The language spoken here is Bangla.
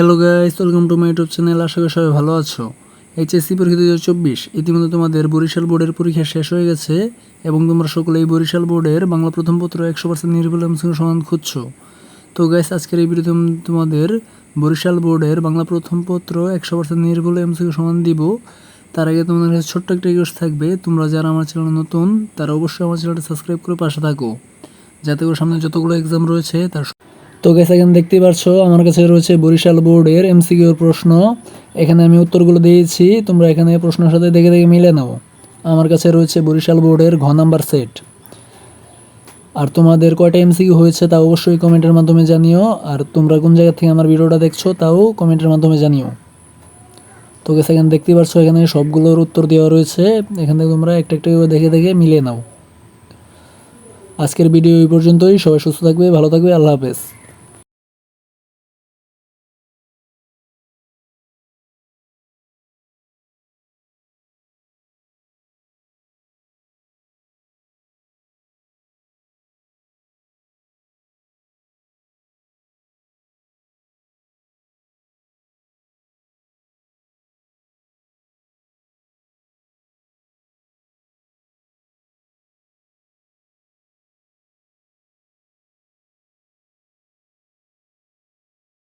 Hello guys welcome to my YouTube channel আশা করি সবাই ভালো আছো। এইচএসসি পরীক্ষা দু হাজার চব্বিশ, ইতিমধ্যে তোমাদের বরিশাল বোর্ডের পরীক্ষা শেষ হয়ে গেছে এবং তোমরা সকলে এই বরিশাল বোর্ডের বাংলা প্রথম পত্র একশো পার্সেন্ট নির্ভুল এমসিকিউ সমান খুঁজছো। তো গাইস আজকের এই ভিডিওতে তোমাদের বরিশাল বোর্ডের বাংলা প্রথম পত্র একশো পার্সেন্ট নির্ভুল এমসিকিউ সমান দিব। তার আগে তোমাদের কাছে ছোট্ট একটা রিকোয়েস্ট থাকবে, তোমরা যারা আমার চ্যানেলে নতুন, তারা অবশ্যই আমার চ্যানেলটা সাবস্ক্রাইব করে পাশে থাকো। যাতে করে সামনে যতগুলো এক্সাম রয়েছে, তার তো গেছে এখানে দেখতেই পারছ, আমার কাছে রয়েছে বরিশাল বোর্ডের এমসিকিউর প্রশ্ন। এখানে আমি উত্তরগুলো দিয়েছি, তোমরা এখানে প্রশ্নের সাথে দেখে দেখে মিলে নাও। আমার কাছে রয়েছে বরিশাল বোর্ডের ঘ নাম্বার সেট। আর তোমাদের কয়টা এমসিকিউ হয়েছে তা অবশ্যই কমেন্টের মাধ্যমে জানিও। আর তোমরা কোন জায়গা থেকে আমার ভিডিওটা দেখছ তাও কমেন্টের মাধ্যমে জানিও। তো গেছে এখানে দেখতেই পারছ, এখানে সবগুলোর উত্তর দেওয়া রয়েছে। এখান থেকে তোমরা একটা একটা দেখে দেখে মিলিয়ে নাও। আজকের ভিডিও এই পর্যন্তই। সবাই সুস্থ থাকবে, ভালো থাকবে, আল্লাহ হাফেজ।